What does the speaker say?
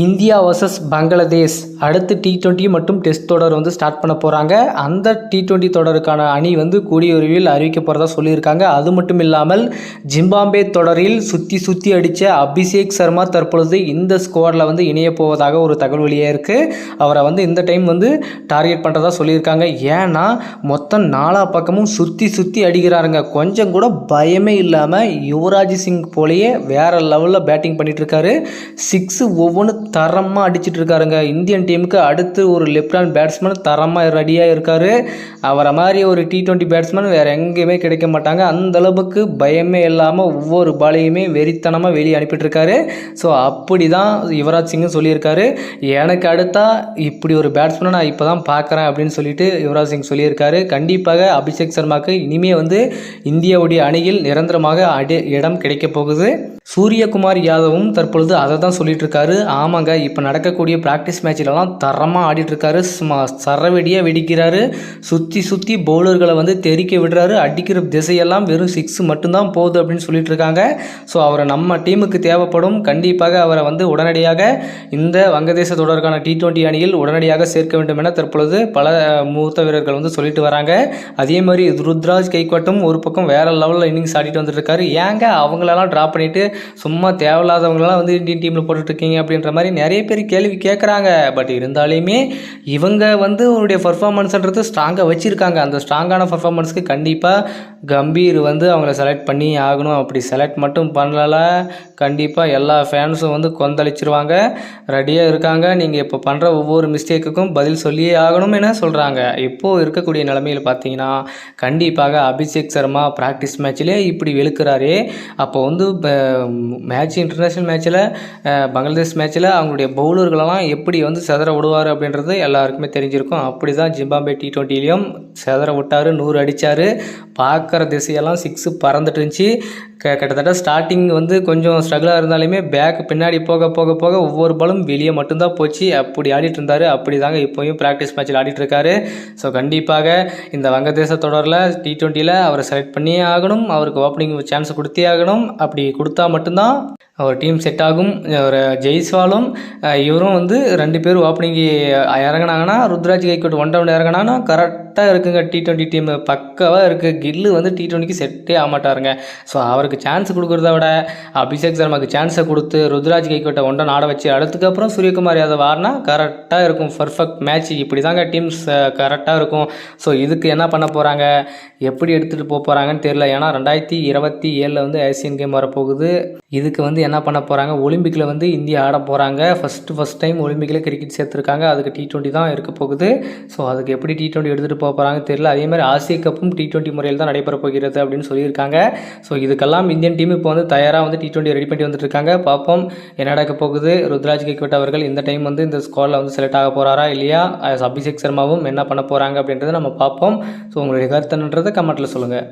India versus Bangladesh. அடுத்து T twenty மற்றும் test தொடர் வந்து ஸ்டார்ட் பண்ண போகிறாங்க அந்த டி ட்வெண்ட்டி தொடருக்கான அணி வந்து கூடிய விரைவில் அறிவிக்க போகிறதா சொல்லியிருக்காங்க. அது மட்டும் இல்லாமல் ஜிம்பாம்பே தொடரில் சுற்றி சுற்றி அடித்த அபிஷேக் சர்மா தற்பொழுது இந்த ஸ்குவாடில் வந்து இணைய போவதாக ஒரு தகவல் வெளியே இருக்குது அவரை வந்து இந்த டைம் வந்து டார்கெட் பண்ணுறதா சொல்லியிருக்காங்க. ஏன்னா மொத்தம் நாலா பக்கமும் சுற்றி சுற்றி அடிக்கிறாருங்க. கொஞ்சம் கூட பயமே இல்லாமல் யுவராஜ் சிங் போலேயே வேறு லெவலில் பேட்டிங் பண்ணிகிட்ருக்காரு சிக்ஸு ஒவ்வொன்று தரமாக அடிச்சிட்டு இருக்காருங்க இந்தியன் டீமுக்கு அடுத்து ஒரு லெஃப்ட் ஹேண்ட் பேட்ஸ்மேன் தரமாக ரெடியாக இருக்கார். அவரை மாதிரி ஒரு டி ட்வெண்ட்டி பேட்ஸ்மேன் வேறு எங்கேயுமே கிடைக்க மாட்டாங்க. அந்த அளவுக்கு பயமே இல்லாமல் ஒவ்வொரு பாலையுமே வெறித்தனமாக வெளியே அனுப்பிட்டுருக்காரு ஸோ அப்படி தான் யுவராஜ் சிங்கும் சொல்லியிருக்காரு. எனக்கு அடுத்தா இப்படி ஒரு பேட்ஸ்மேனை நான் இப்போ தான் பார்க்குறேன் அப்படின்னு சொல்லிட்டு யுவராஜ் சிங் சொல்லியிருக்காரு. கண்டிப்பாக அபிஷேக் சர்மாவுக்கு இனிமே வந்து இந்தியாவுடைய அணியில் நிரந்தரமாக அடி இடம் கிடைக்கப் போகுது. சூரியகுமார் யாதவும் தற்பொழுது அதை தான் சொல்லிட்டு இருக்காரு ஆமாங்க இப்போ நடக்கக்கூடிய ப்ராக்டிஸ் மேட்ச்லலாம் தரமாக ஆடிட்டு இருக்காரு சும்மா சரவெடியாக வெடிக்கிறாரு. சுற்றி சுற்றி பவுலர்களை வந்து தெறிக்க விடுறாரு. அடிக்கிற திசையெல்லாம் வெறும் சிக்ஸ் மட்டும்தான் போகுது அப்படின்னு சொல்லிட்டு இருக்காங்க ஸோ அவரை நம்ம டீமுக்கு தேவைப்படும். கண்டிப்பாக அவரை வந்து உடனடியாக இந்த வங்கதேச தொடருக்கான டி டுவெண்ட்டி அணியில் உடனடியாக சேர்க்க வேண்டும் என தற்பொழுது பல மூத்த வீரர்கள் வந்து சொல்லிட்டு வராங்க. அதே மாதிரி ருத்ராஜ் கைக்கோட்டும் ஒரு பக்கம் வேற லெவலில் இன்னிங்ஸ் ஆடிட்டு வந்துட்டு இருக்காரு ஏங்க அவங்களெல்லாம் ட்ராப் பண்ணிட்டு சும்மா தேவையில்லாதவங்களாம் வந்து இந்தியன் டீமில் போட்டுட்ருக்கீங்க அப்படின்ற மாதிரி நிறைய பேர் கேள்வி கேட்குறாங்க. பட் இருந்தாலுமே இவங்க வந்து அவனுடைய பர்ஃபார்மன்ஸ்ன்றது ஸ்ட்ராங்காக வச்சுருக்காங்க. அந்த ஸ்ட்ராங்கான பர்ஃபார்மன்ஸ்க்கு கண்டிப்பாக கம்பீர் வந்து அவங்கள செலக்ட் பண்ணி ஆகணும். அப்படி செலக்ட் மட்டும் பண்ணல கண்டிப்பாக எல்லா ஃபேன்ஸும் வந்து கொந்தளிச்சிருவாங்க. ரெடியாக இருக்காங்க. நீங்கள் இப்போ பண்ணுற ஒவ்வொரு மிஸ்டேக்குக்கும் பதில் சொல்லியே ஆகணும் என சொல்கிறாங்க இப்போது இருக்கக்கூடிய நிலமையில் பார்த்தீங்கன்னா கண்டிப்பாக அபிஷேக் சர்மா ப்ராக்டிஸ் மேட்ச்லேயே இப்படி வெளுக்கிறாரே. அப்போ வந்து மேட்ச் இன்டர்நேஷ்னல் மேட்ச்சில் பங்களாதேஷ் மேட்ச்சில் அவங்களுடைய பவுலர்களெல்லாம் எப்படி வந்து செதற விடுவார் அப்படின்றது எல்லாருக்குமே தெரிஞ்சிருக்கும். அப்படி தான் ஜிம்பாம்பே டி ட்வெண்ட்டிலையும் செதற விட்டார் நூறு அடித்தார் பார்க்குற திசையெல்லாம் சிக்ஸு பறந்துட்டு இருந்துச்சு. க கிட்டத்தட்ட ஸ்டார்டிங் வந்து கொஞ்சம் ஸ்ட்ரகிளாக இருந்தாலுமே பேக் பின்னாடி போக போக போக ஒவ்வொரு பாலும் வெளியே மட்டும்தான் போச்சு. அப்படி ஆடிட்டு இருந்தார். அப்படி தாங்க இப்போயும் ப்ராக்டிஸ் மேட்ச்சில் ஆடிட்டு இருக்காரு. ஸோ கண்டிப்பாக இந்த வங்கதேச தொடரில் டி டுவெண்ட்டியில் அவரை செலக்ட் பண்ணியே ஆகணும். அவருக்கு ஓப்பனிங் சான்ஸ் கொடுத்தே ஆகணும். அப்படி கொடுத்தா மட்டும்தான் அவர் டீம் செட் ஆகும். ஒரு ஜெய்ஸ்வாலும் இவரும் வந்து ரெண்டு பேரும் ஓப்பனிங்கு இறங்குனாங்கன்னா ருத்ராஜ் கைக்கோட் ஒன் டவுன் இறங்கினாங்கன்னா கரெக்டாக இருக்குங்க. டி டுவெண்ட்டி டீம் பக்காவாக இருக்குது கில்லு வந்து டி ட்வெண்ட்டிக்கு செட்டே ஆக மாட்டாருங்க ஸோ அவருக்கு சான்ஸ் கொடுக்குறத விட அபிஷேக் சர்மாக்கு சான்ஸை கொடுத்து ருத்ராஜ் கைக்கோட்டை ஒன் டவுன் ஆட வச்சு அடுத்துக்கப்புறம் சூரியகுமார் யாதவ் ஆடினா கரெக்டாக இருக்கும். பர்ஃபெக்ட் மேட்ச் இப்படி தாங்க டீம்ஸ் கரெக்டாக இருக்கும். ஸோ இதுக்கு என்ன பண்ண போகிறாங்க எப்படி எடுத்துகிட்டு போக போகிறாங்கன்னு தெரியல. ஏன்னா ரெண்டாயிரத்தி இருபத்தி ஏழில் வந்து ஏசியன் கேம் வரப்போகுது. இதுக்கு வந்து என்ன என்ன பண்ண போகிறாங்க ஒலிம்பிக்கில் வந்து இந்தியா ஆட போகிறாங்க ஃபஸ்ட்டு ஃபஸ்ட் டைம் ஒலிம்பிக்கில் கிரிக்கெட் சேர்த்துருக்காங்க. அதுக்கு டி டுவெண்ட்டி தான் இருக்க போகுது. ஸோ அதுக்கு எப்படி டி டுவெண்ட்டி எடுத்துகிட்டு போக போகிறாங்கன்னு தெரியல. அதே மாதிரி ஆசிய கப்பும் டி டுவெண்ட்டி முறையில் தான் நடைபெற போகிறது அப்படின்னு சொல்லியிருக்காங்க. ஸோ இதுக்கெல்லாம் இந்தியன் டீம் இப்போ வந்து தயாராக வந்து டி ட்வெண்ட்டி ரெடி பண்ணி வந்துட்டுருக்காங்க. பார்ப்போம். என்ன நடக்க போகுது? ருத்ராஜ் கெக்வெட் அவர்கள் இந்த டைம் வந்து இந்த ஸ்குவாடில் வந்து செலக்ட் ஆக போகிறாரா இல்லையா? அபிஷேக் சர்மாவும் என்ன பண்ண போகிறாங்க அப்படின்றத நம்ம பார்ப்போம். ஸோ உங்களுடைய கருத்துன்றதை கமெண்ட்டில் சொல்லுங்கள்